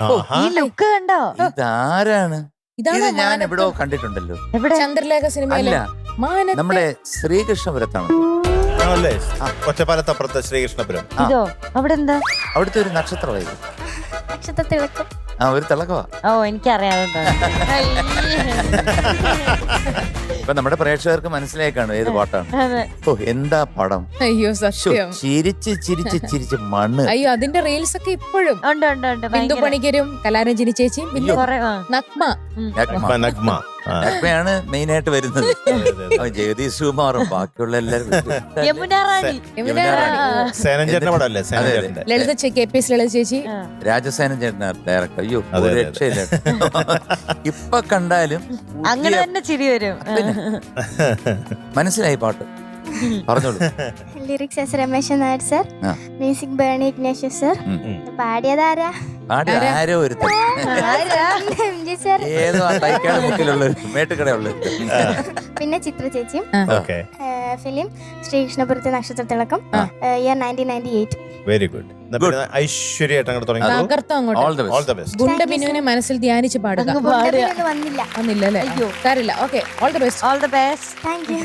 ഓ, ഈ ലുക്ക് കണ്ടോ? ഇതാരാണ്? ഇത് ഇതാണോ ഞാൻ? എവിടെയോ കണ്ടിട്ടുണ്ടല്ലോ. എവിടെ? ചന്ദ്രലേഖ സിനിമയിലെ അല്ല നമ്മുടെ ശ്രീകൃഷ്ണപുരത്താണ്. ആണല്ലേ? ഒറ്റപ്പാലത്തപ്പുറത്തെ ശ്രീകൃഷ്ണപുരം. ആ. ഇതോ അവിടെ എന്താ അവിടുത്തെ ഒരു നക്ഷത്രമായിരുന്നു നക്ഷത്രത്തിളക്കം ആ ഒരു തിളക്കമാ ഓ എനിക്കറിയാതെ ഇപ്പൊ നമ്മുടെ പ്രേക്ഷകർക്ക് മനസ്സിലാക്കാണ് കാണും ഏത് പാട്ടാണ്? ഓ എന്താ പടം? അയ്യോ സത്യം. ചിരിച്ച് ചിരിച്ച് ചിരിച്ച് മണ്ണ്. അയ്യോ അതിന്റെ റീൽസ് ഒക്കെ ഇപ്പോഴും. ഉണ്ട് ഉണ്ട് ഉണ്ട്. ബിന്ദു പണിക്കരും കലാരഞ്ജിനി ചേച്ചിയും പിന്നെ നഗ്മ. നഗ്മ. നഗ്മ. ആ. മെയിൻ ആയിട്ട് വരുന്നത്. ജഗദീഷ് കുമാറും ബാക്കിയുള്ള എല്ലാവരും Lalitha K P S Lalitha ചേച്ചി. രാജസേനൻ ചേട്ടൻ ഡയറക്ടർ അയ്യോ ഒരു രക്ഷയില്ല. ഇപ്പൊ കണ്ടാലും അങ്ങനെ തന്നെ ചിരി വരും. മനസ്സിലായി പാട്ട്. പറഞ്ഞോളൂ. Lyrics S Rameshan Nair sir. Music Berny Ignatius sir. പാടിയതാരാ പാടി ആരോ? ഒരു എം സർ ഏതോ ആ തൈക്കാട് മുക്കിലുള്ള മേട്ടുകടയുള്ള പിന്നെ ചിത്ര ചേച്ചിയും okay film Sreekrishnapurathe Nakshatrathilakkam. Year nineteen ninety eight very good ഐശ്വര്യായിട്ട് അങ്ങോട്ട് തുടങ്ങി. അങ്ങോട്ട്. All the all best best ഗുണ്ട ബിനുവിനെ മനസ്സിൽ ധ്യാനിച്ച് പാടുക. വന്നില്ല. വന്നില്ല അല്ലേ? അയ്യോ. സാരില്ല okay all the best all the best thank you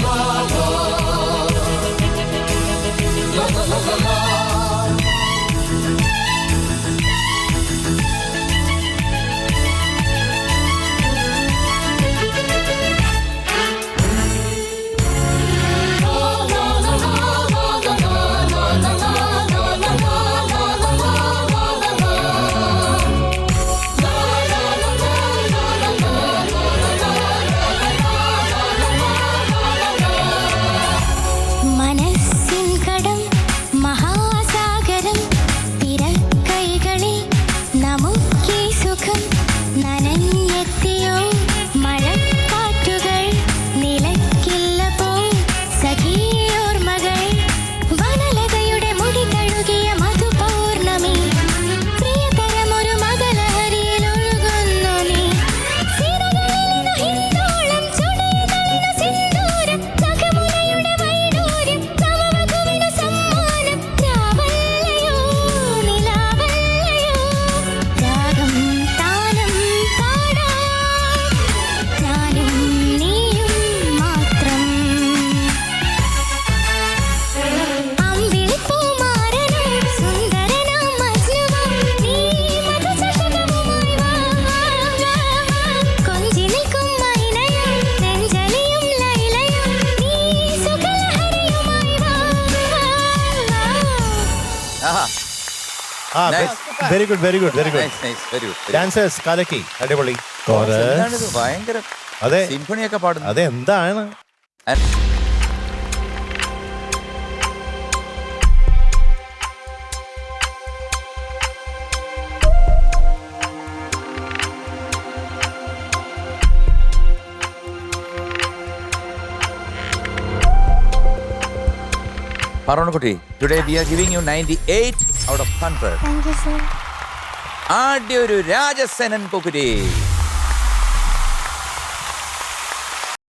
Baba. Very good very good very good very good dancers കലക്കി. അടിപൊളി. ഭയങ്കര അതെ. സിംഫണിയൊക്കെ പാടുന്നു അതെ എന്താണ് പറവണക്കുട്ടി today we are giving you ninety eight out of hundred ആദ്യ ഒരു രാജസേനൻ പൊക്കുരി